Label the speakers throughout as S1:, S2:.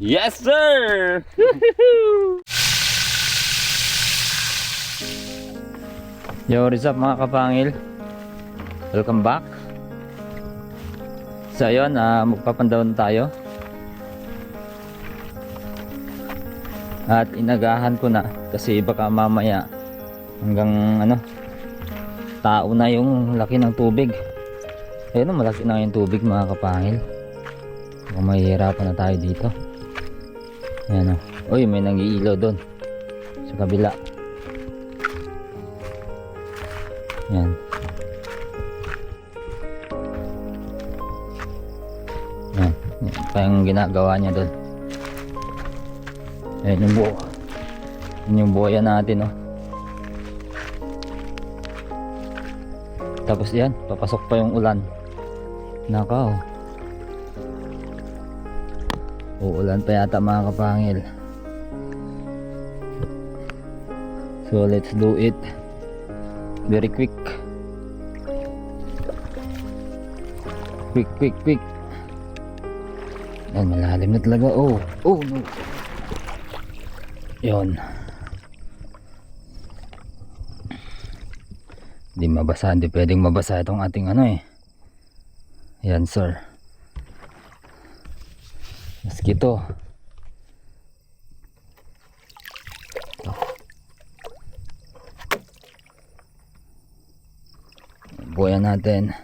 S1: Yes, sir! Yo, what's up mga kapangil? Welcome back. So, ayun, ah, magpapandaw na tayo. At inagahan ko na kasi baka mamaya hanggang ano, tao na yung laki ng tubig. Ayun, malaki na yung tubig mga kapangil. Mahihirapan na tayo dito. Ayan o. Uy, may nangiilaw doon. Sa kabila. Yan. Yan. Yan pa yung ginagawa niya doon. Ayan yung buo. Yan yung buhaya natin oh. Tapos yan, papasok pa yung ulan. Nakaw. Uulan pa yata mga kapangil. So let's do it. Very quick. Quick, quick, quick. Yan, malalim na talaga. Oh, oh no. Yon. Hindi mabasa, hindi pwedeng mabasa itong ating ano eh. Yan sir. Mosquito. Buhayan natin.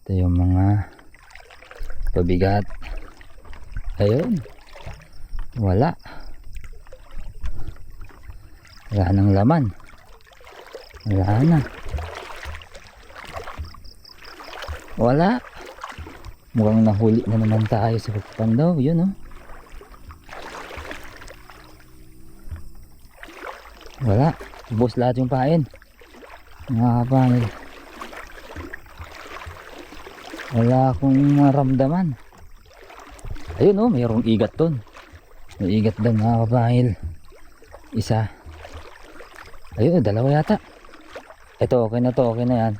S1: Ito yung mga pabigat. Ayun. Wala. Wala nang laman. Wala na. Wala. Mukhang nahuli na naman tayo sa pagpandaw. Yun oh. Wala. Ubus lahat yung pain. Mga kapangil. Wala akong maramdaman. Ayun oh, mayroong igat doon. May igat doon mga kapangil. Isa. Ayun, dalawa yata. Ito, okay na to, okay na yan.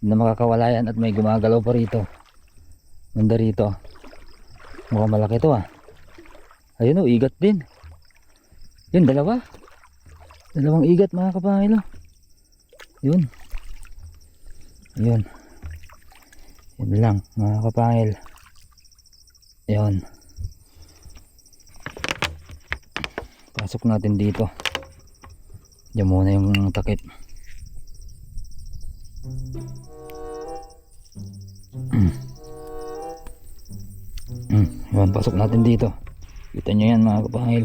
S1: Na makakawala yan at may gumagalaw pa rito. Banda rito. Mukhang malaki to ah. Ayun oh, igat din. Yun, dalawa. Dalawang igat mga kapangil oh. Yun. Yun. Yun lang mga kapangil. Yun. Pasok natin dito. Diyan muna yung takip. Mm. Mm, yun, pasok natin dito. Kita nyo yan mga kapangil.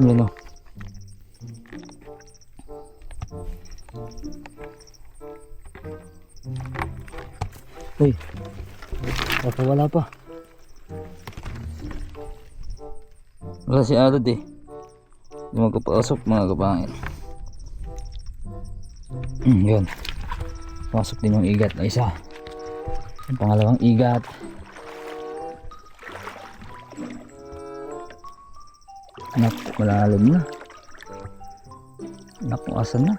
S1: Yan o. Uy. Baka wala pa. Wala si Alod eh. Hindi magkapasok mga kapangil. Hmm, yun. Pasok din yung igat na isa. Yung pangalawang igat. Nak, malalim na. Naku, asan na?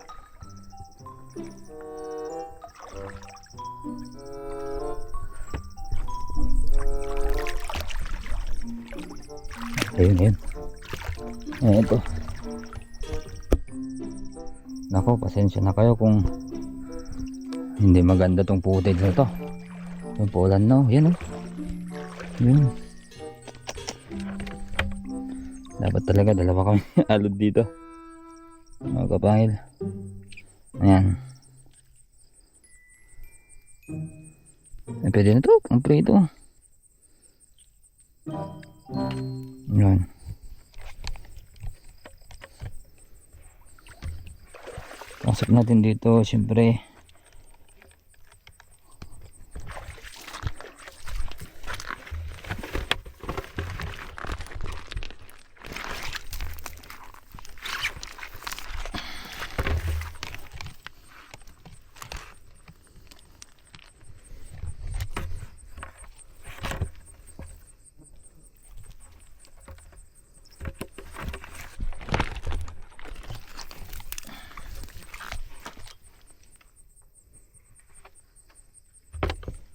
S1: Ayun, ayun. Eh, ito. Nako, pasensya na kayo kung hindi maganda tong footage na to. Yung pulan no, yan oh. Yun. Dapat talaga dalawa kami alod dito. Mga kapahil. Ayan. Eh, pwede na to, ang prito. Yan. Pasok natin dito, siyempre.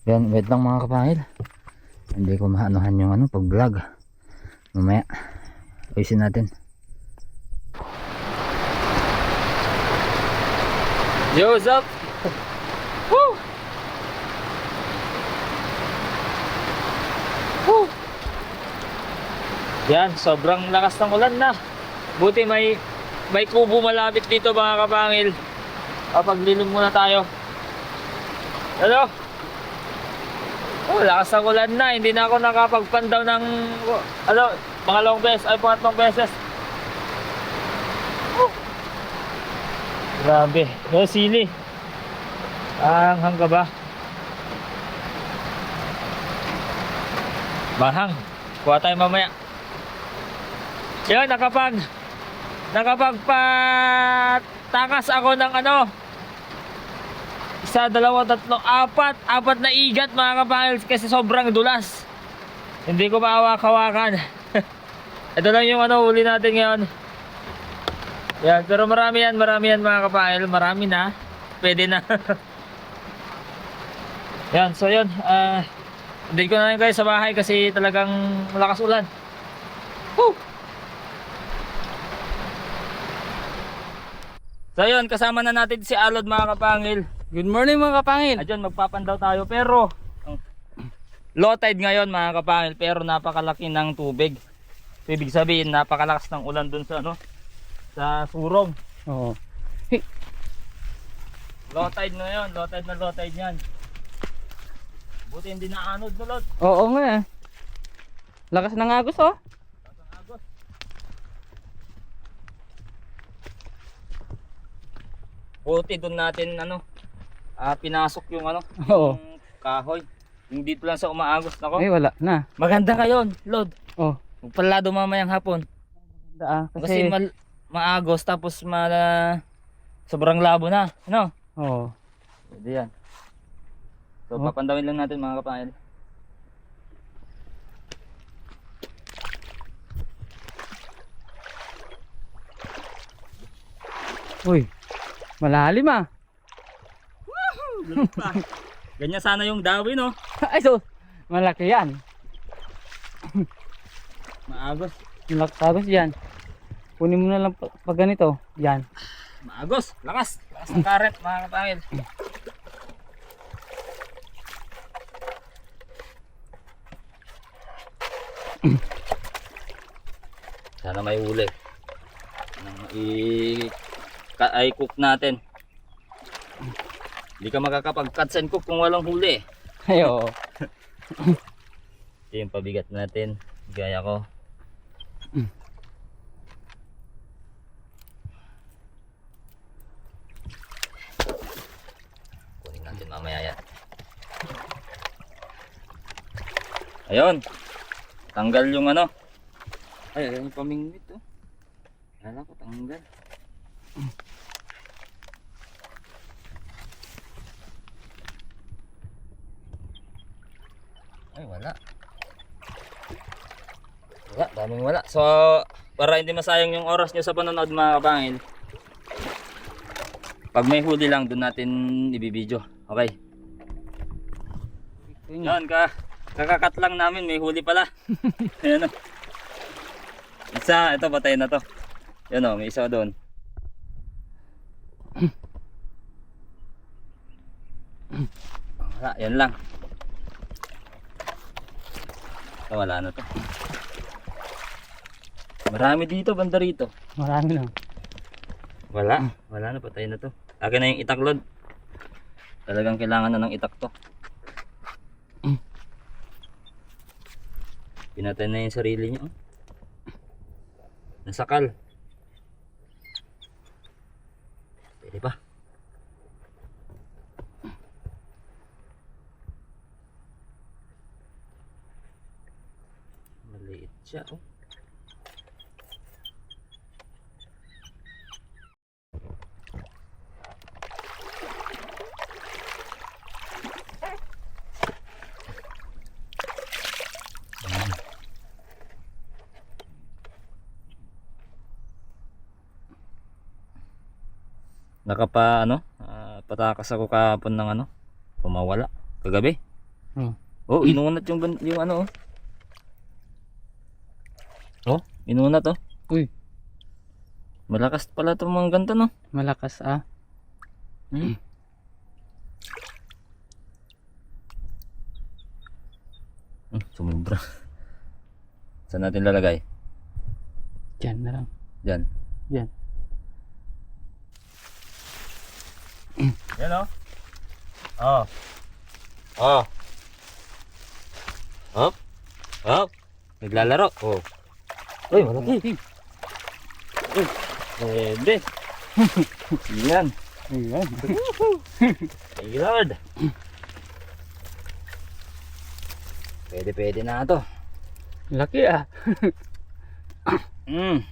S1: Yan, wait lang mga kapangil. Hindi ko maanuhan yung ano, pag vlog. Mamaya, ayusin natin. Yo, what's up? Woo! Woo! Yan, sobrang lakas ng ulan na. Buti may may kubo malapit dito mga kapangil. Papaglinom muna tayo. Ano? Oh, lakas ng ulan na. Hindi na ako nakapagpandaw ng ano, pangalawang beses, ay pangatlong beses. Oh. Grabe. No sili. Ang hangga ba? Bahang. Kuha tayo mamaya. Yan, nakapag nakapagpatakas ako ng ano isa, dalawa, tatlo, apat. Apat na igat mga kapangil kasi sobrang dulas. Hindi ko maawak-hawakan ito lang yung ano huli natin ngayon. Yan, pero marami yan, marami yan mga kapangil marami na, pwede na. Yan, so yun ah hindi ko na lang kayo sa bahay kasi talagang malakas ulan. Woo! So yun, kasama na natin si Alod mga kapangil.
S2: Good morning mga kapangil.
S1: Ayun, magpapandaw tayo pero low tide ngayon mga kapangil pero napakalaki ng tubig. So, ibig sabihin napakalakas ng ulan dun sa ano sa surong.
S2: Oo.
S1: Low tide na yun, low tide na low tide yan. Buti hindi na anod no, Lod.
S2: Oo nga. eh. Lakas ng agos oh.
S1: Ang agos. Buti dun natin ano ah, pinasok yung ano
S2: Oo.
S1: yung kahoy. Yung dito lang sa umaagos nako.
S2: Ay wala na.
S1: Maganda ngayon, Lord.
S2: Oh.
S1: Magpalado mamayang hapon.
S2: Da,
S1: Kasi,
S2: kasi,
S1: mal maagos tapos ma sobrang labo na. Ano?
S2: Oo.
S1: Pwede yan. So
S2: Oh.
S1: papandawin lang natin mga kapangil.
S2: Uy. Malalim ah.
S1: Ganyan sana yung dawi no.
S2: Ay so. Malaki yan.
S1: Maagos.
S2: Malaki agos yan. Kunin mo na lang pag, pag ganito. Yan.
S1: Maagos. Lakas. Lakas ng karet mga kapangil. Sana may huli. Nang i ka ay cook natin. Hindi ka makakapag-cuts and cook kung walang huli.
S2: Ay oo.
S1: Ito yung pabigat natin. Gaya ko. Kunin natin mamaya yan. Ayun. Tanggal yung ano. Ay, ayun yung pamingwit oh. Kala ko tanggal. Ay, wala. Wala. So, para hindi masayang yung oras nyo sa panonood mga kapangil. Pag may huli lang, doon natin ibibideo. Okay. Yan, ka, kakakat lang namin. May huli pala. Ayan o. Isa, ito patay na to. Yan o, may isa doon. Wala, yan lang. Wala na to. Marami dito, banda rito.
S2: Marami lang.
S1: Wala, wala na, patay na to. Akin na yung itaklod. Talagang kailangan na ng itak to. Pinatay na yung sarili niya. Oh. Nasakal. Pwede pa. Maliit siya oh. Nakapa ano, ah, patakas ako kahapon ng ano, pumawala kagabi.
S2: Oh.
S1: Oh, inunat yung, yung ano oh. Oh, inunat oh.
S2: Uy,
S1: Malakas pala itong mga ganito no.
S2: malakas ah.
S1: Hmm. Hmm, sumubra. Saan natin lalagay?
S2: Diyan na lang.
S1: Diyan.
S2: Diyan.
S1: Yan oh. Oh. Oh. Hop. Hop. Naglalaro. Oh. Uy, malaki. Uy. Pwede. Yan.
S2: Ayan.
S1: Lord. Pwede, pwede na to.
S2: Laki ah.
S1: Mm.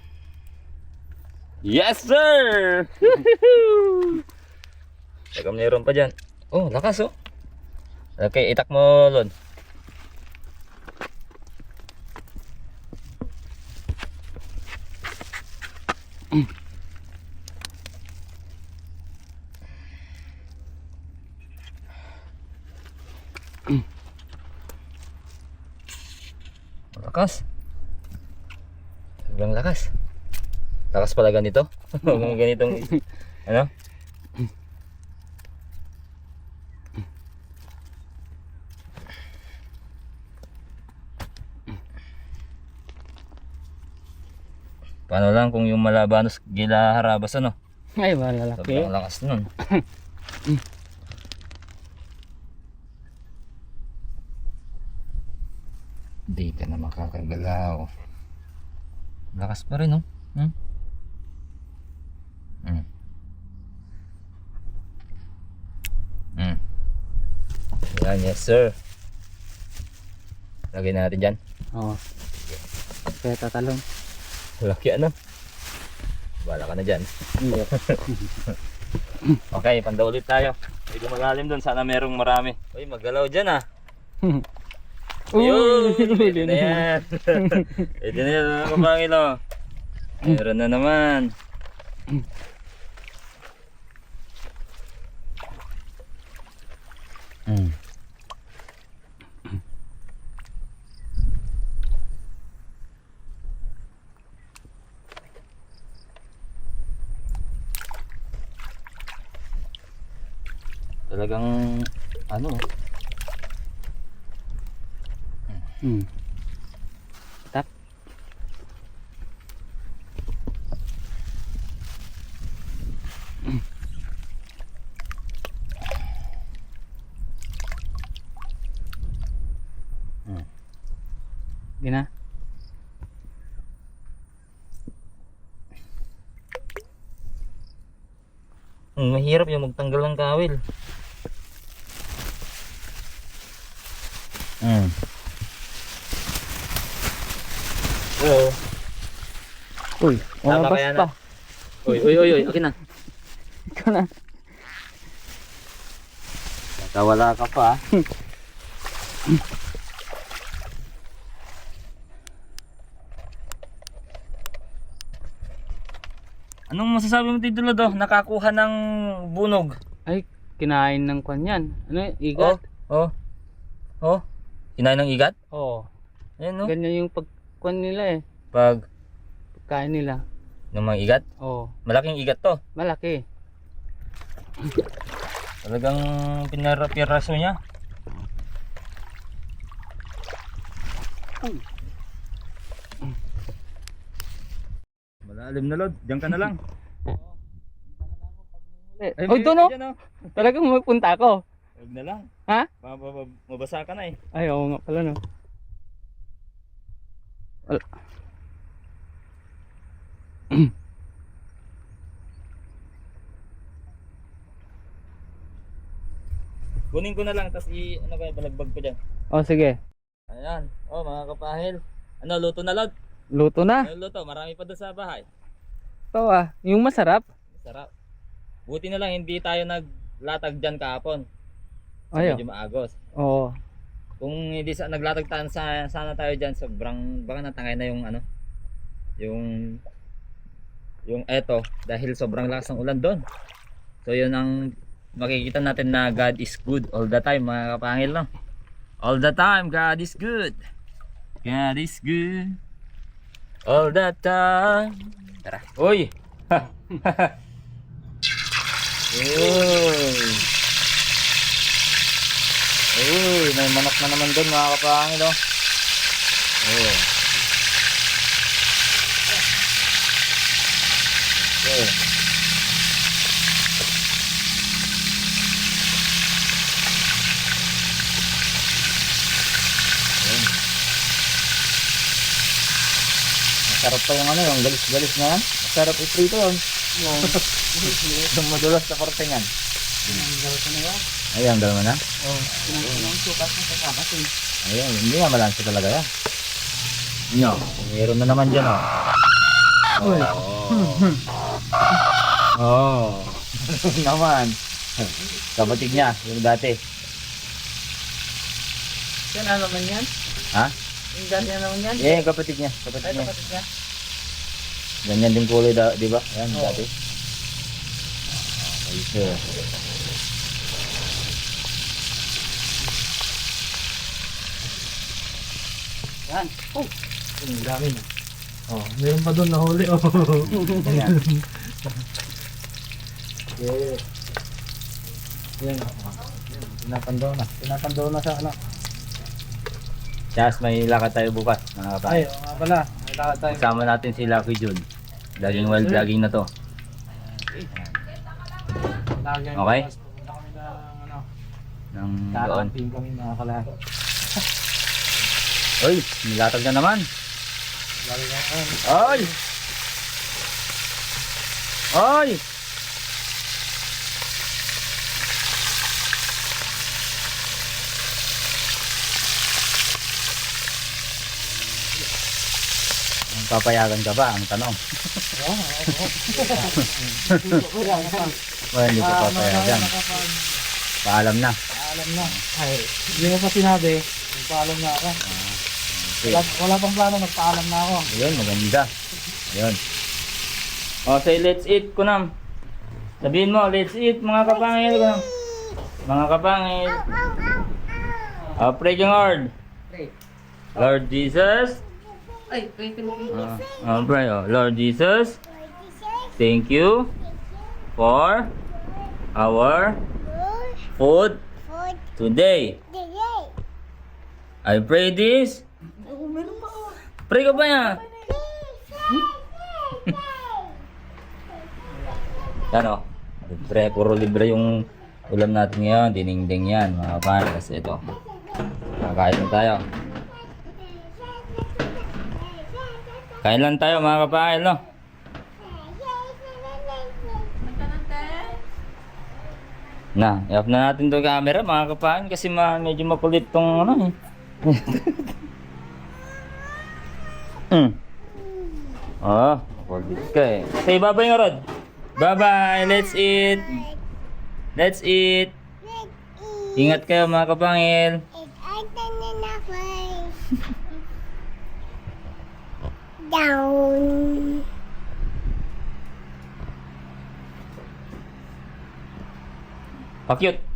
S1: Yes, sir! Teka, mayroon pa dyan. Oh, lakas oh. Okay, itak mo, Lon. Lakas. Sobrang lakas. Lakas pala ganito. Ganitong ano? Paano lang kung yung malabanos gila harabas ano?
S2: Ay, malalaki.
S1: Sobrang lakas nun. Di ka na makakagalaw. Lakas pa rin, no? Hmm? Hmm. Hmm. Yan, yes sir. Lagay natin dyan.
S2: Oo. Kaya tatalong.
S1: Laki ano? Bala ka na dyan. Okay, panda ulit tayo. Medyo malalim doon. Sana merong marami. Uy, maggalaw dyan ah. Ayun! Pwede na yan. Pwede na yan oh. Meron na naman. Mm. Talagang ano
S2: Hmm. Tap.
S1: Hmm.
S2: Gina.
S1: Mm, mahirap yung magtanggal ng kawil. Mm. Oo.
S2: Uy,
S1: Tama
S2: umabas
S1: kaya
S2: pa.
S1: na? Uy, uy, uy, uy, akin na.
S2: Ikaw na.
S1: Nakawala ka pa. Anong masasabi mo Tito Lodo? Nakakuha ng bunog.
S2: Ay, kinain ng kwan yan. Ano yun?
S1: Oh,
S2: Igat?
S1: oh. Oh. Kinain ng igat?
S2: Oo.
S1: Ayan no.
S2: Ganyan yung pagkwan nila eh.
S1: Pag
S2: Pagkain nila.
S1: ng mga igat.
S2: Oo.
S1: Malaking igat to.
S2: Malaki.
S1: Talagang pinarapiraso niya. Malalim na lod. Diyan ka na lang.
S2: Oh, doon oh.
S1: Diyan, oh.
S2: Talagang magpunta ako.
S1: Huwag na lang.
S2: Ha?
S1: Ba- ba- ba- Mabasa ka na eh.
S2: Ay, oo nga pala no. Wala.
S1: Kunin ko na lang tapos i ano kaya balagbag ko diyan.
S2: Oh, sige.
S1: Ayan. Oh mga kapahil. Ano luto na lod?
S2: Luto na.
S1: Ano luto? Marami pa doon sa bahay.
S2: Ito ah. Yung masarap.
S1: Sarap. Buti na lang hindi tayo naglatag diyan kahapon.
S2: Ayo.
S1: Medyo maagos.
S2: Oo.
S1: Kung hindi sa naglatag tayo sa sana tayo diyan sobrang baka natangay na yung ano yung yung eto dahil sobrang lakas ng ulan doon. So yun ang makikita natin na God is good all the time mga kapangil no. All the time, God is good. God is good. All the time. Tara. Uy! Uy! Uy, may manok na naman doon mga kapangil oh. Oh. Okay. Ayun. Masarap pa yung ano, yung galis-galis na. Masarap iprito yun. Yung madulas na kortengan. Ayan, dalawa na.
S2: Oh, pinag-inang sukat na sa kasi.
S1: Ayun, hindi nga malansa talaga yan. Nyo, meron na naman dyan, oh.
S2: Uy.
S1: Oh. naman. Kapatid niya, yung dati.
S2: Yan ano naman yan?
S1: Ha?
S2: Yung ganyan naman yan?
S1: Eh, yung kapatid niya. Kapatid
S2: Ay,
S1: niya.
S2: kapatid niya.
S1: Ganyan din kulay, di ba? Yan,
S2: Oo.
S1: dati. Okay, sir.
S2: Yan. Oh.
S3: Ang dami na. Oh, meron pa doon nahuli. Oh.
S1: Yan.
S3: yeah. Yan oh. Pinapandaw na. Pinapandaw na sa ano.
S1: Chas, may lakad tayo bukas, mga kapatid.
S3: Ay, oo nga pala. May lakad tayo.
S1: Kasama natin si Lucky Jun. Laging wild vlogging na to. Okay.
S3: bukas, Pupunta kami ng ano.
S1: Ng doon.
S3: Kakamping kami mga kalahit.
S1: Uy, nilatag na naman. Oy! Ang papayagan ka ba? Ang tanong.
S3: Oo, oo.
S1: Well, hindi ka
S3: Ah,
S1: papayagan. Paalam na.
S3: Alam na. Ay, hindi mo pa sinabi. Nagpaalam na ako.
S1: Okay.
S3: Wala, wala pang plano, nagpaalam na ako.
S1: Ayun, maganda. Ayun. O, say let's eat, kunam. Sabihin mo, let's eat, mga kapangil, kunam. Mga kapangil. O, pray kang Lord.
S2: Pray.
S1: Lord Jesus.
S2: Ay, pray ka na.
S1: Uh, uh, pray, oh. Lord Jesus, thank you for our food today. I pray this. Pray ka ba yan? Yan o. Libre, puro libre yung ulam natin ngayon. Diningding yan, mga kapatid. Kasi ito. Kakain lang tayo. Kain lang tayo, mga kapatid, no? Na, i-off na natin itong camera, mga kapatid. Kasi ma medyo makulit tong ano eh. Hmm. Oh, makulit ka eh. Say bye-bye nga, Rod. Bye-bye. Let's eat. Let's eat. Ingat kayo mga kapangil.
S4: Down.
S1: Pa-cute.